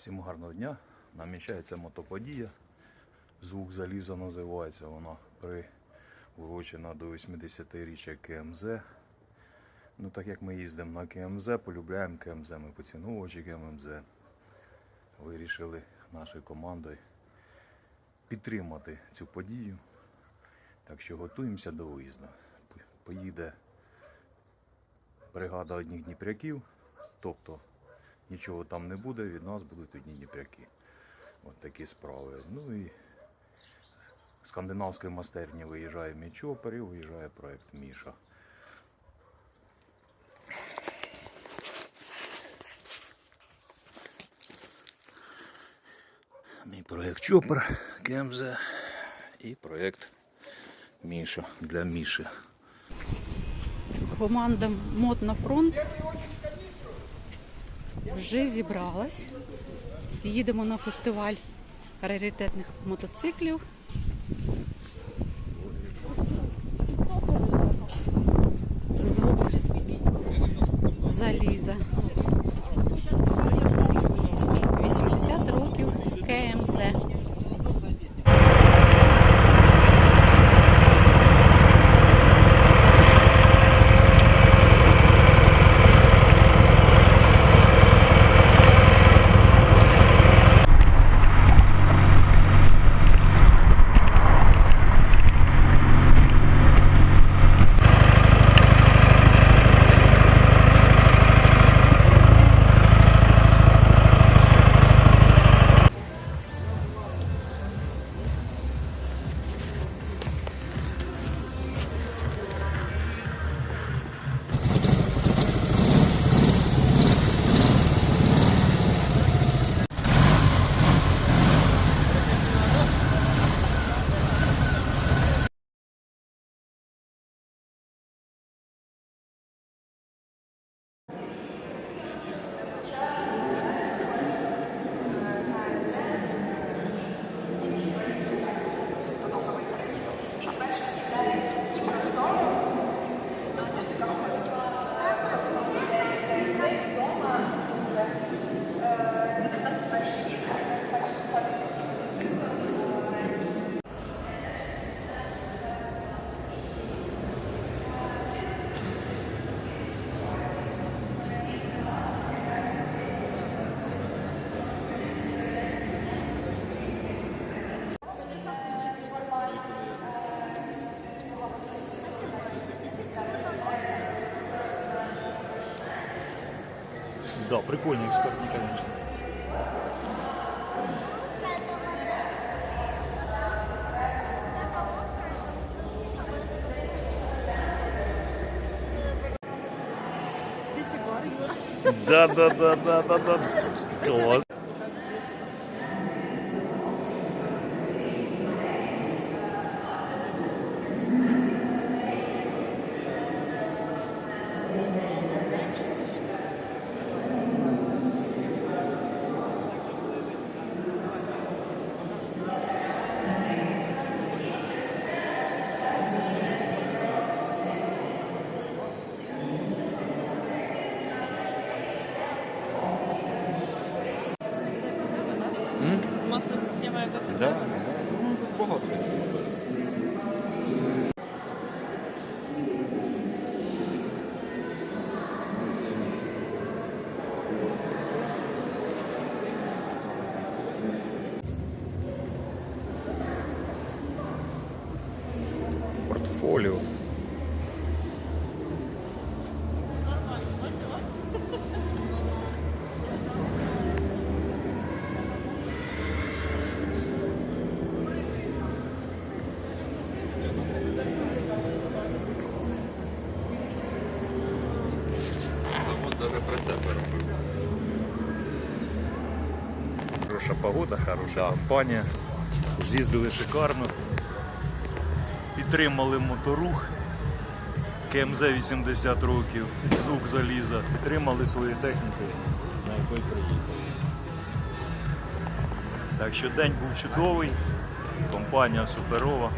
Всім гарного дня. Намічається мотоподія. Звук заліза називається. Вона приурочена до 80-річчя КМЗ. Ну, так як ми їздимо на КМЗ, полюбляємо КМЗ, ми поціновувачі КМЗ. Вирішили нашою командою підтримати цю подію. Так що готуємося до виїзду. Поїде бригада одних дніпряків, тобто нічого там не буде, від нас будуть одні дніпряки. От такі справи. Ну і з скандинавської майстерні виїжджає мій чопер і виїжджає проект Міша. Мій проект Чопер КМЗ і проект Міша для Міші. Команда Мод на фронт вже зібралась. Їдемо на фестиваль раритетних мотоциклів. Звук заліза. Да, прикольный экскортник, конечно. Да, да, да, да, да, да. Класс. Масло система яка це Да. Ну, багато. Портфоліо. Хороша погода, хороша компанія. З'їздили шикарно. Підтримали моторух. КМЗ 80 років, звук заліза. Підтримали свої техніки, на якої приїхали. Так що день був чудовий, компанія суперова.